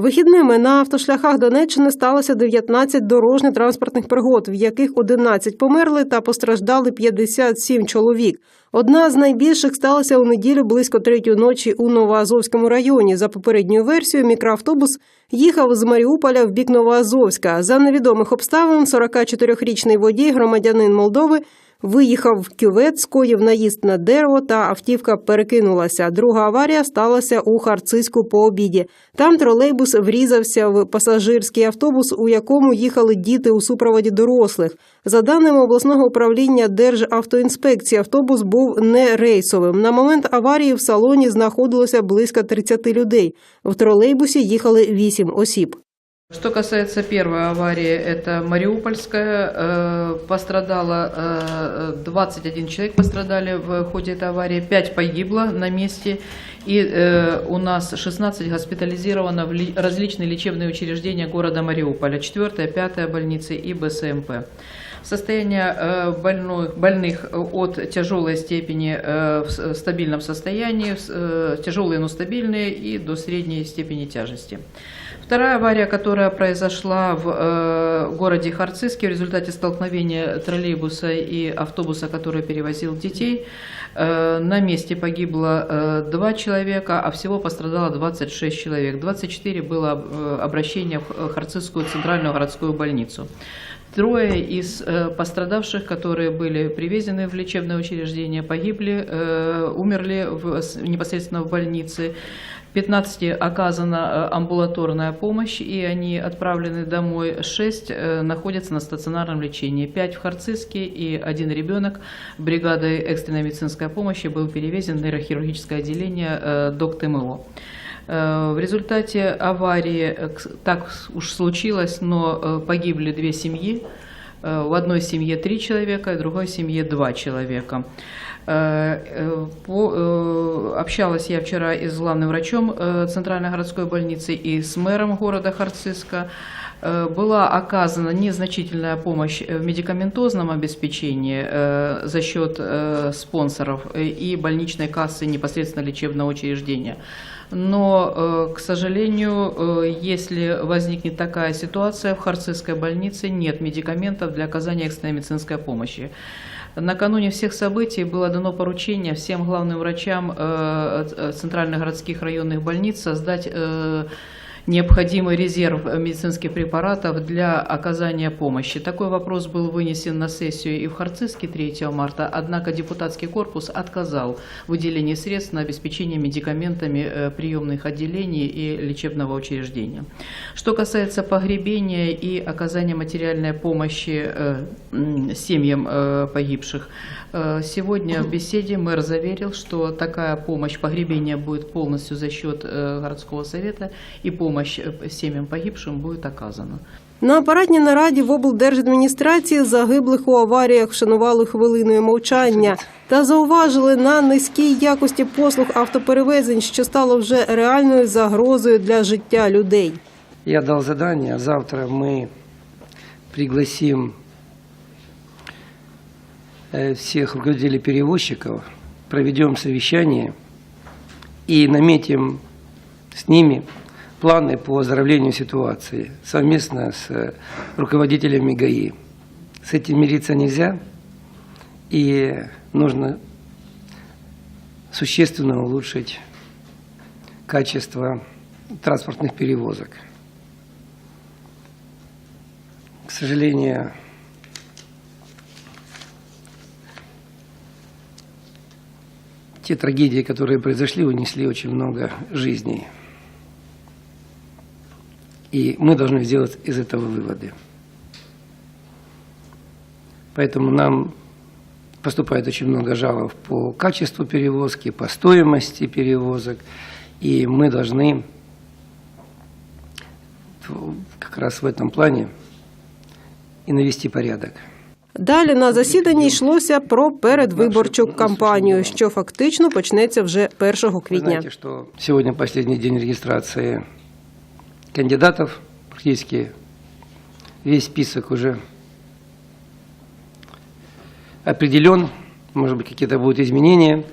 Вихідними на автошляхах Донеччини сталося 19 дорожньо-транспортних пригод, в яких 11 померли та постраждали 57 чоловік. Одна з найбільших сталася у неділю близько третьої ночі у Новоазовському районі. За попередньою версією, мікроавтобус їхав з Маріуполя в бік Новоазовська. За невідомих обставин 44-річний водій, громадянин Молдови, Виїхав в кювет, скоїв наїзд на дерево та автівка перекинулася. Друга аварія сталася у Харцизьку по обіді. Там тролейбус врізався в пасажирський автобус, у якому їхали діти у супроводі дорослих. За даними обласного управління Державтоінспекції, автобус був не рейсовим. На момент аварії в салоні знаходилося близько 30 людей. В тролейбусі їхали 8 осіб. Что касается первой аварии, это Мариупольская. Э, Пострадало э, 21 человек пострадали в ходе этой аварии, 5 погибло на месте. И э, у нас 16 госпитализировано в ли- различные лечебные учреждения города Мариуполя, 4 5 больницы и БСМП. Состояние больных, больных от тяжелой степени в стабильном состоянии, тяжелые, но стабильные и до средней степени тяжести. Вторая авария, которая произошла в э, городе Харциске в результате столкновения троллейбуса и автобуса, который перевозил детей, э, на месте погибло э, два человека, а всего пострадало 26 человек. 24 было э, обращение в э, Харцизскую центральную городскую больницу. Трое из э, пострадавших, которые были привезены в лечебное учреждение, погибли, э, умерли в- с- непосредственно в больнице. 15 оказана э, амбулаторная помощь, и они отправлены домой. 6 э, находятся на стационарном лечении. 5 в Харциске и один ребенок бригадой экстренной медицинской помощи был перевезен в нейрохирургическое отделение э, ДОК ТМО. Э, В результате аварии э, к- так уж случилось, но э, погибли две семьи. Э, В одной семье три человека, в другой семье два человека. Э, э, по- э, Общалась я вчера и с главным врачом э, Центральной городской больницы и с мэром города Харциска. Э, Была оказана незначительная помощь в медикаментозном обеспечении э, за счет э, спонсоров э, и больничной кассы непосредственно лечебного учреждения. Но, э, к сожалению, э, если возникнет такая ситуация, в Харцизской больнице нет медикаментов для оказания экстренной медицинской помощи. Накануне всех событий было дано поручение всем главным врачам э, э, центральных городских районных больниц создать э, необходимый резерв медицинских препаратов для оказания помощи. Такой вопрос был вынесен на сессию и в Харциске 3 марта, однако депутатский корпус отказал в выделении средств на обеспечение медикаментами э, приемных отделений и лечебного учреждения. Что касается погребения и оказания материальной помощи э, семьям э, погибших, сегодня в беседе мэр заверил, что такая помощь погребения будет полностью за счет городского совета и помощь э, семьям погибшим будет оказана. На апаратній нараді в облдержадміністрації загиблих у аваріях вшанували хвилиною мовчання та зауважили на низькій якості послуг автоперевезень, що стало вже реальною загрозою для життя людей. Я дал задание, завтра мы пригласим э, всех руководителей перевозчиков, проведем совещание и наметим с ними планы по оздоровлению ситуации совместно с э, руководителями ГАИ. С этим мириться нельзя, и нужно существенно улучшить качество транспортных перевозок. К сожалению, те трагедии, которые произошли, унесли очень много жизней. И мы должны сделать из этого выводы. Поэтому нам поступает очень много жалоб по качеству перевозки, по стоимости перевозок, и мы должны в- как раз в этом плане и навести порядок. Далі на засіданні йшлося про передвиборчу кампанію, що фактично почнеться вже 1 Вы квітня. знаете, что сегодня последний день регистрации кандидатов. Практически весь список уже определен. Может быть, какие-то будут изменения.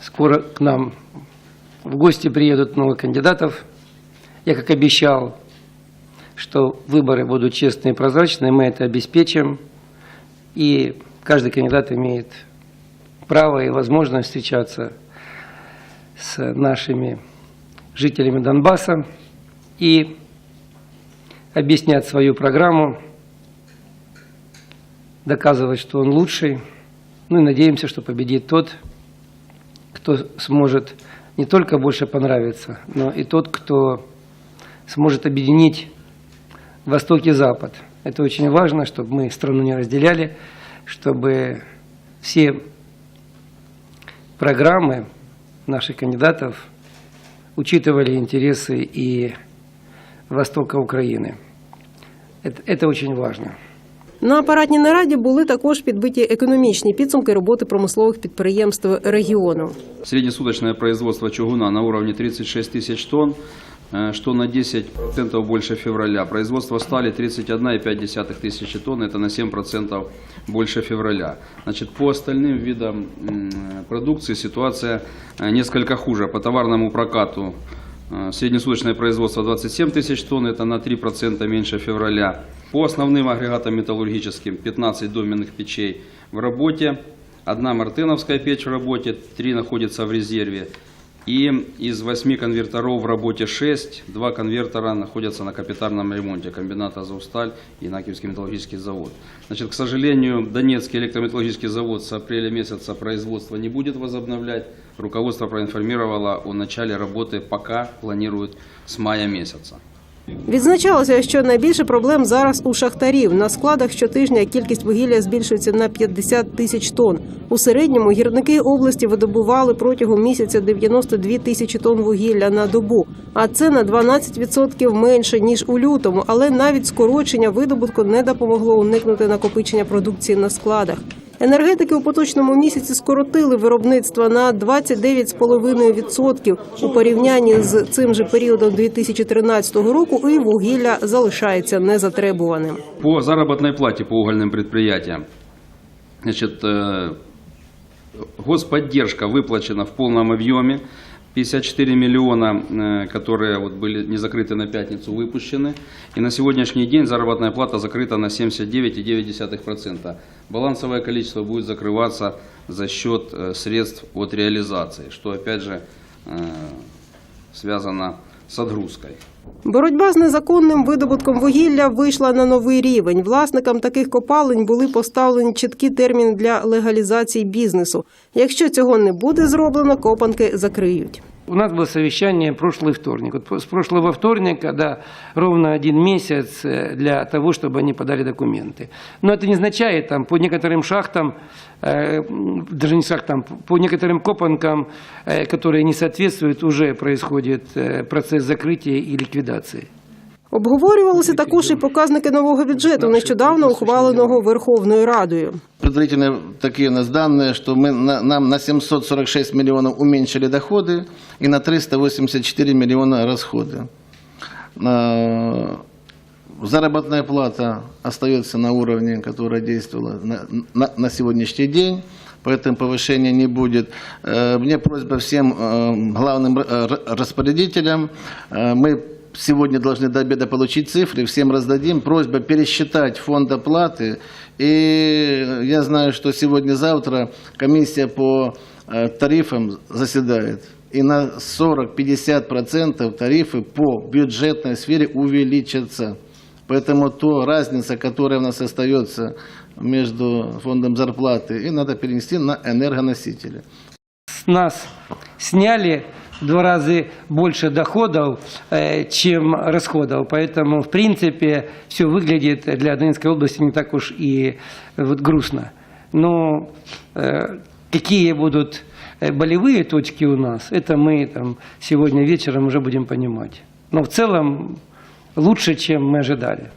Скоро к нам в гости приедут много кандидатов Я как обещал, что выборы будут честные и прозрачные, мы это обеспечим. И каждый кандидат имеет право и возможность встречаться с нашими жителями Донбасса и объяснять свою программу, доказывать, что он лучший. Ну и надеемся, что победит тот, кто сможет не только больше понравиться, но и тот, кто сможет объединить Восток и Запад. Это очень важно, чтобы мы страну не разделяли, чтобы все программы наших кандидатов учитывали интересы и Востока Украины. Это, это очень важно. На апаратній нараді були також підбиті економічні підсумки роботи промислових підприємств регіону. Среднесуточное производство чугуна на уровне 36 тысяч тонн, э, Что на 10% больше февраля. Производство стали 31,5 тысячи тонн, это на 7% больше февраля. Значит, по остальным видам м, продукции ситуация э, несколько хуже. По товарному прокату э, среднесуточное производство 27 тысяч тонн, это на 3% меньше февраля. По основным агрегатам металлургическим 15 доменных печей в работе, одна мартыновская печь в работе, три находится в резерве. И из восьми конверторов в работе 6, два конвертера находятся на капитальном ремонте комбината «Азовсталь» и Накивский металлургический завод. Значит, к сожалению, Донецкий электрометаллургический завод с апреля месяца производства не будет возобновлять. Руководство проинформировало о начале работы, пока планируют с мая месяца. Відзначалося, що найбільше проблем зараз у шахтарів. На складах щотижня кількість вугілля збільшується на 50 тисяч тонн. У середньому гірники області видобували протягом місяця 92 тисячі тонн вугілля на добу. А це на 12% менше ніж у лютому. Але навіть скорочення видобутку не допомогло уникнути накопичення продукції на складах. Енергетики у поточному місяці скоротили виробництво на 29,5% у порівнянні з цим же періодом 2013 року. І вугілля залишається незатребуваним. По заработной плате по угольным предприятиям. Значит, э, господдержка выплачена в полном объеме. 54 миллиона, э, которые вот были не закрыты на пятницу, выпущены. И на сегодняшний день заработная плата закрыта на 79,9%. Балансовое количество будет закрываться за счет э, средств от реализации, что опять же э, связано с отгрузкой. Боротьба з незаконним видобутком вугілля вийшла на новий рівень. Власникам таких копалень були поставлені чіткі терміни для легалізації бізнесу. Якщо цього не буде зроблено, копанки закриють. У нас было совещание прошлый вторник. Вот с прошлого вторника, да, ровно один месяц э, для того, чтобы они подали документы. Но это не означает, там, по некоторым шахтам, э, м, даже не шахтам, по некоторым копанкам, э, которые не соответствуют, уже происходит э, процесс закрытия и ликвидации. Обговорювалися також і показники нового бюджету, нещодавно ухваленого Верховною Радою. Предварительные такие у нас данные, что мы, на- нам на 746 миллионов уменьшили доходы и на 384 миллиона расходы. А, Заработная плата остается на уровне, которая действовала на, на- на сегодняшний день, поэтому повышения не будет. Э, Мне просьба всем э, главным э, распорядителям, мы сегодня должны до обеда получить цифры, всем раздадим. Просьба пересчитать фонд оплаты. И я знаю, что сегодня-завтра комиссия по э, тарифам заседает. И на 40-50% тарифы по бюджетной сфере увеличатся. Поэтому то разница, которая у нас остается между фондом зарплаты, и надо перенести на энергоносители. С нас сняли в два раза больше доходов, э, чем расходов. Поэтому, в принципе, все выглядит для Донецкой области не так уж и э, вот грустно. Но э, какие будут э, болевые точки у нас, это мы там, сегодня вечером уже будем понимать. Но в целом лучше, чем мы ожидали.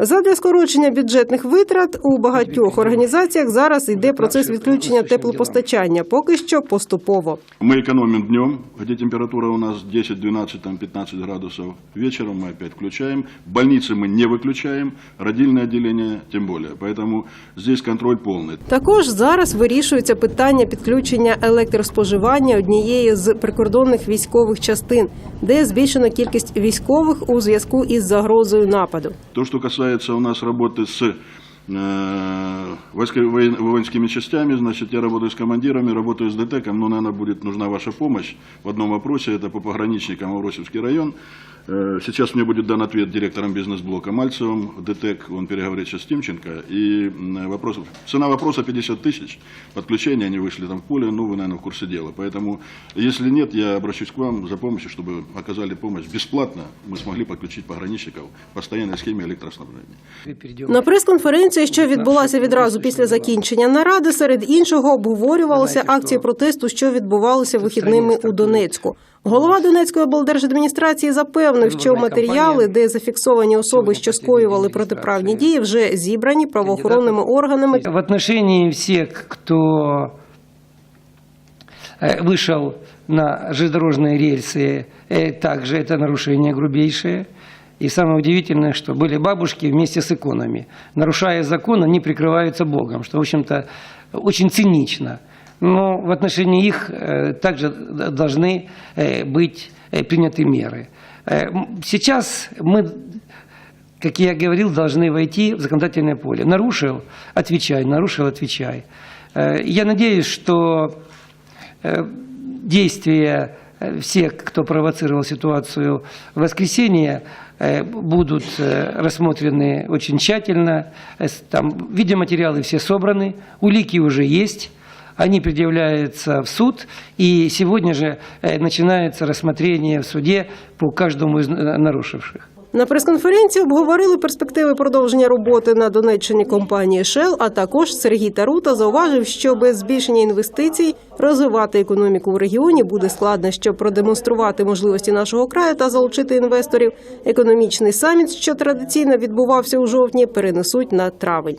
Задля скорочення бюджетних витрат у багатьох організаціях зараз йде процес відключення теплопостачання. Поки що поступово. Мы экономим днем, где температура у нас 10, 12, там 15 градусов. Вечером мы опять включаем. Больницы мы не выключаем, родильное отделение тем более. Поэтому здесь контроль полный. Також зараз вирішується питання підключення електроспоживання однієї з прикордонних військових частин. де збільшена кількість військових у зв'язку із загрозою нападу. То, что касается у нас работы с э, войско- воен- воинскими частями, значит, я работаю с командирами, работаю с ДТЭКом, но, наверное, будет нужна ваша помощь в одном вопросе, это по пограничникам Авросевский район. Э, Сейчас мне будет дан ответ директором бизнес-блока Мальцевым, ДТЭК, он переговорит сейчас с Тимченко, и м, вопрос, цена вопроса 50 тысяч, подключение, они вышли там в поле, ну, вы, наверное, в курсе дела. Поэтому, если нет, я обращусь к вам за помощью, чтобы оказали помощь бесплатно, мы смогли подключить пограничников в постоянной схеме электроснабжения. Перейдем. На прес-конференції, що відбулася відразу після закінчення наради, серед іншого обговорювалися акції протесту, що відбувалися вихідними у Донецьку. Голова Донецької облдержадміністрації запевнив, що матеріали, де зафіксовані особи, що скоювали протиправні дії, вже зібрані правоохоронними органами. В отношении всех, кто э, вышел на железнодорожные рельсы, э, также это нарушение грубейшее. И самое удивительное, что были бабушки вместе с иконами. Нарушая закон, они прикрываются Богом, что, в общем-то, очень цинично. Но в отношении их э, также должны э, быть э, приняты меры. Сейчас мы как я говорил, должны войти в законодательное поле. Нарушил – отвечай, нарушил – отвечай. Я надеюсь, что действия всех, кто провоцировал ситуацию в воскресенье, будут рассмотрены очень тщательно. Там видеоматериалы все собраны, улики уже есть. Они предъявляются в суд, и сегодня же э, начинается рассмотрение в суде по каждому из э, нарушивших. На прес-конференції обговорили перспективи продовження роботи на Донеччині компанії Shell, а також Сергій Тарута зауважив, що без збільшення інвестицій розвивати економіку в регіоні буде складно, щоб продемонструвати можливості нашого краю та залучити інвесторів. Економічний саміт, що традиційно відбувався у жовтні, перенесуть на травень.